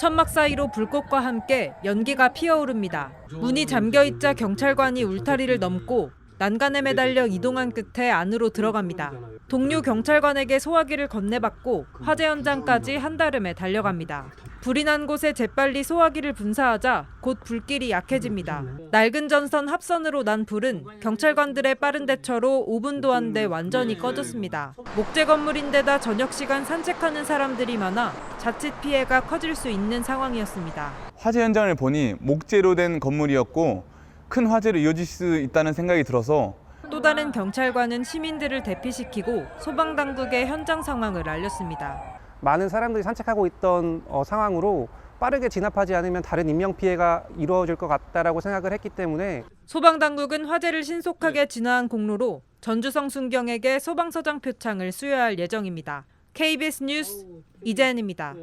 천막 사이로 불꽃과 함께 연기가 피어오릅니다. 문이 잠겨 있자 경찰관이 울타리를 넘고 난간에 매달려 이동한 끝에 안으로 들어갑니다. 동료 경찰관에게 소화기를 건네받고 화재 현장까지 한달음에 달려갑니다. 불이 난 곳에 재빨리 소화기를 분사하자 곧 불길이 약해집니다. 낡은 전선 합선으로 난 불은 경찰관들의 빠른 대처로 5분도 안 돼 완전히 꺼졌습니다. 목재 건물인데다 저녁 시간 산책하는 사람들이 많아 자칫 피해가 커질 수 있는 상황이었습니다. 화재 현장을 보니 목재로 된 건물이었고 큰 화재로 이어질 수 있다는 생각이 들어서 또 다른 경찰관은 시민들을 대피시키고 소방당국에 현장 상황을 알렸습니다. 많은 사람들이 산책하고 있던 어, 상황으로 빠르게 진압하지 않으면 다른 인명 피해가 이루어질 것 같다라고 생각을 했기 때문에 소방 당국은 화재를 신속하게 진화한 공로로 전주성 순경에게 소방서장 표창을 수여할 예정입니다. KBS 뉴스 이재은입니다.